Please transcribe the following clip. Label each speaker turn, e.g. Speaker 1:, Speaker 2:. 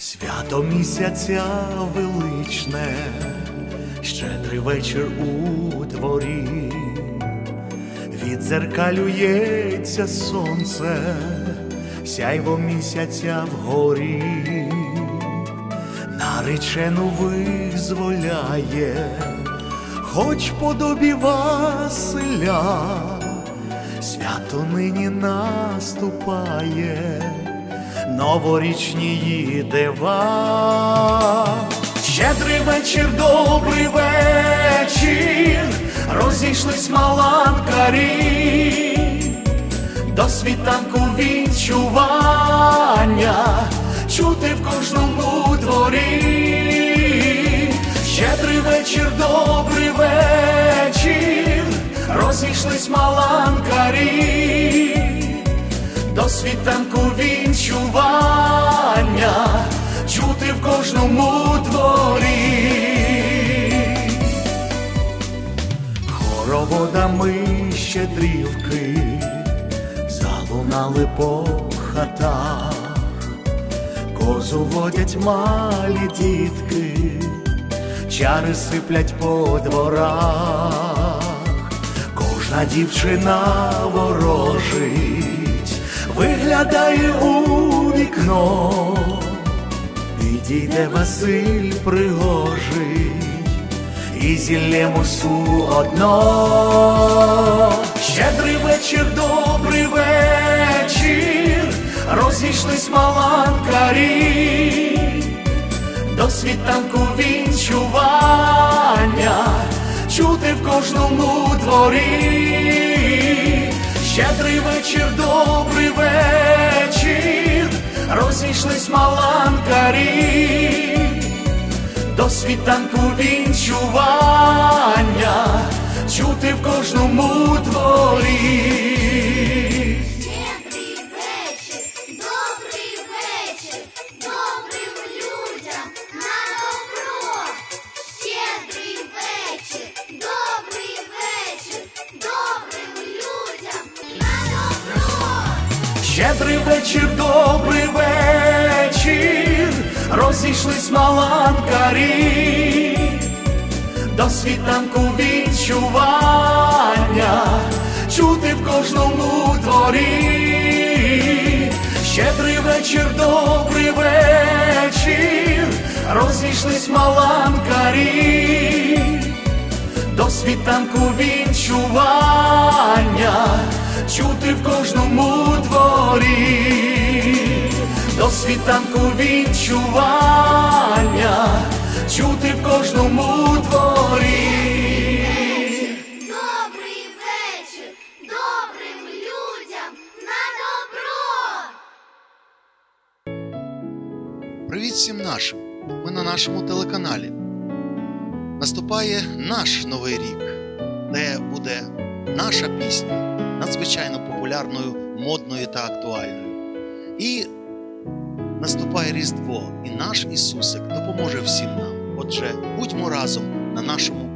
Speaker 1: Свято місяця величне, щедрий вечір у дворі, відзеркалюється сонце, сяйво місяця вгорі, наречену визволяє, хоч подобі Василя, свято нині наступає новорічні дива. Щедрий вечір, добрий вечір, розійшлись маланкарі, до світанку відчування, чути в кожному дворі. Щедрий вечір, добрий вечір, розійшлись маланкарі світанку вінчування, чути в кожному дворі. Хороводами щедрівки залунали по хатах, козу водять малі дітки, чари сиплять по дворах, кожна дівчина ворожить виглядає у вікно, підійде Василь Пригожий. І зіллєм усу одно. Щедрий вечір, добрий вечір, розійшлись маланкарі, до світанку вінчування, чути в кожному дворі. Щедрий вечір, добрий світанку вінчування, чути в кожному дворі. Щедрий вечір, добрий вечір, розійшлись маланкарі, до світанку відчування, чути в кожному дворі. Щедрий вечір, добрий вечір, розійшлись маланкарі, до світанку вінчування, чути в кожному дворі, до світанку вінчування, чути в кожному дворі.
Speaker 2: Добрий вечір, добрим людям на добро.
Speaker 3: Привіт всім нашим! Ми на нашому телеканалі. Наступає наш новий рік, де буде наша пісня надзвичайно популярною, модною та актуальною. І наступає Різдво, і наш Ісусик допоможе всім нам. Отже, будьмо разом на нашому